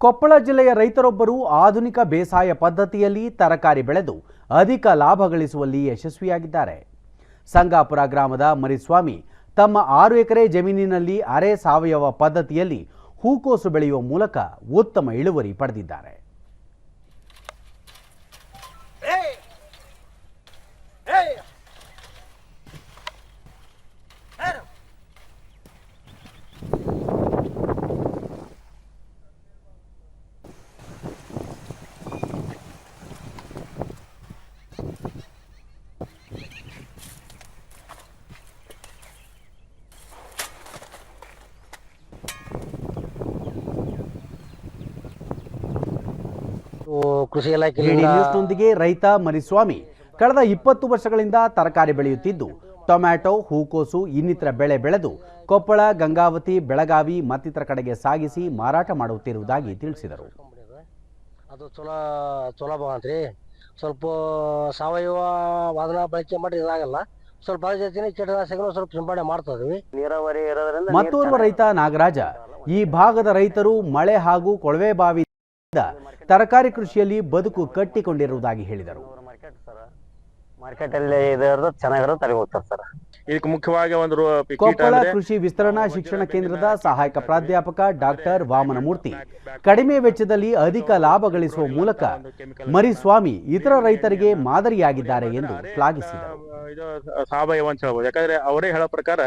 ಕೊಪ್ಪಳ ಜಿಲ್ಲೆಯ ರೈತರೊಬ್ಬರು ಆಧುನಿಕ ಬೇಸಾಯ ಪದ್ಧತಿಯಲ್ಲಿ ತರಕಾರಿ ಬೆಳೆದು ಅಧಿಕ ಲಾಭ ಗಳಿಸುವಲ್ಲಿ ಯಶಸ್ವಿಯಾಗಿದ್ದಾರೆ. ಸಂಗಾಪುರ ಗ್ರಾಮದ ಮರಿಸ್ವಾಮಿ ತಮ್ಮ ಆರು ಎಕರೆ ಜಮೀನಿನಲ್ಲಿ ಅರೆ ಸಾವಯವ ಪದ್ಧತಿಯಲ್ಲಿ ಹೂಕೋಸು ಬೆಳೆಯುವ ಮೂಲಕ ಉತ್ತಮ ಇಳುವರಿ ಪಡೆದಿದ್ದಾರೆ. ಕೃಷಿ ಇಲಾಖೆ ರೈತ ಮರಿಸ್ವಾಮಿ. ಕಳೆದ ಇಪ್ಪತ್ತು ವರ್ಷಗಳಿಂದ ತರಕಾರಿ ಬೆಳೆಯುತ್ತಿದ್ದು ಟೊಮ್ಯಾಟೊ ಹೂಕೋಸು ಇನ್ನಿತರ ಬೆಳೆ ಬೆಳೆದು ಕೊಪ್ಪಳ ಗಂಗಾವತಿ ಬೆಳಗಾವಿ ಮತ್ತಿತರ ಕಡೆಗೆ ಸಾಗಿಸಿ ಮಾರಾಟ ಮಾಡುತ್ತಿರುವುದಾಗಿ ತಿಳಿಸಿದರು. ಅದು ಚಲೋ ಚಲೋ ಬಂತ್ರಿ ಸ್ವಲ್ಪ ಸಾವಯವ ವಾದನ ಬಳಕೆ ಮಾಡಿ ಇದಾಗಲ್ಲ. ಸ್ವಲ್ಪ ಕೀಟನಾಶಕಗಳು ಸ್ವಲ್ಪ ಸಿಂಪಡಣೆ ಮಾಡ್ತದ್ವಿ ನೀರಾವರಿ ಇರೋದ್ರಿಂದ ಮತ್ತೋರ್ವ ರೈತ ನಾಗರಾಜ. ಈ ಭಾಗದ ರೈತರು ಮಳೆ ಹಾಗೂ ಕೊಳವೆ ಬಾವಿಯಿಂದ ತರಕಾರಿ ಕೃಷಿಯಲ್ಲಿ ಬದುಕು ಕಟ್ಟಿಕೊಂಡಿರುವುದಾಗಿ ಹೇಳಿದರು ಮಾರ್ಕೆಟ್ ಸರ್ ಮಾರ್ಕೆಟ್ ಅಲ್ಲಿ ಇರೋದು ಚೆನ್ನಾಗಿರೋದು ತಲೆ ಹೋಗ್ತಾರೆ ಸರ್ ಇದಕ್ಕೆ ಮುಖ್ಯವಾಗಿ ಒಂದು ಕೊಪ್ಪಳ ಕೃಷಿ ವಿಸ್ತರಣಾ ಶಿಕ್ಷಣ ಕೇಂದ್ರದ ಸಹಾಯಕ ಪ್ರಾಧ್ಯಾಪಕ ಡಾಕ್ಟರ್ ವಾಮನಮೂರ್ತಿ ಕಡಿಮೆ ವೆಚ್ಚದಲ್ಲಿ ಅಧಿಕ ಲಾಭ ಗಳಿಸುವ ಮೂಲಕ ಮರಿಸ್ವಾಮಿ ಇತರ ರೈತರಿಗೆ ಮಾದರಿಯಾಗಿದ್ದಾರೆ ಎಂದು ಶ್ಲಾಘಿಸಿದರು ಇದು ಸಾವಯವ ಅಂತ ಹೇಳ್ಬೋದು ಯಾಕಂದ್ರೆ ಅವರೇ ಹೇಳೋ ಪ್ರಕಾರ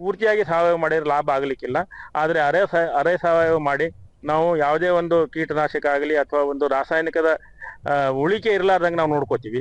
ಪೂರ್ತಿಯಾಗಿ ಸಾವಯವ ಮಾಡಿದ್ರೆ ಲಾಭ ಆಗ್ಲಿಕ್ಕಿಲ್ಲ ಆದ್ರೆ ಅರೆ ಅರೆ ಸಾವಯವ ಮಾಡಿ ನಾವು ಯಾವುದೇ ಒಂದು ಕೀಟನಾಶಕ ಆಗಲಿ ಅಥವಾ ಒಂದು ರಾಸಾಯನಿಕದ ಉಳಿಕೆ ಇರಲಾರ್ದಂಗೆ ನಾವು ನೋಡ್ಕೋತೀವಿ.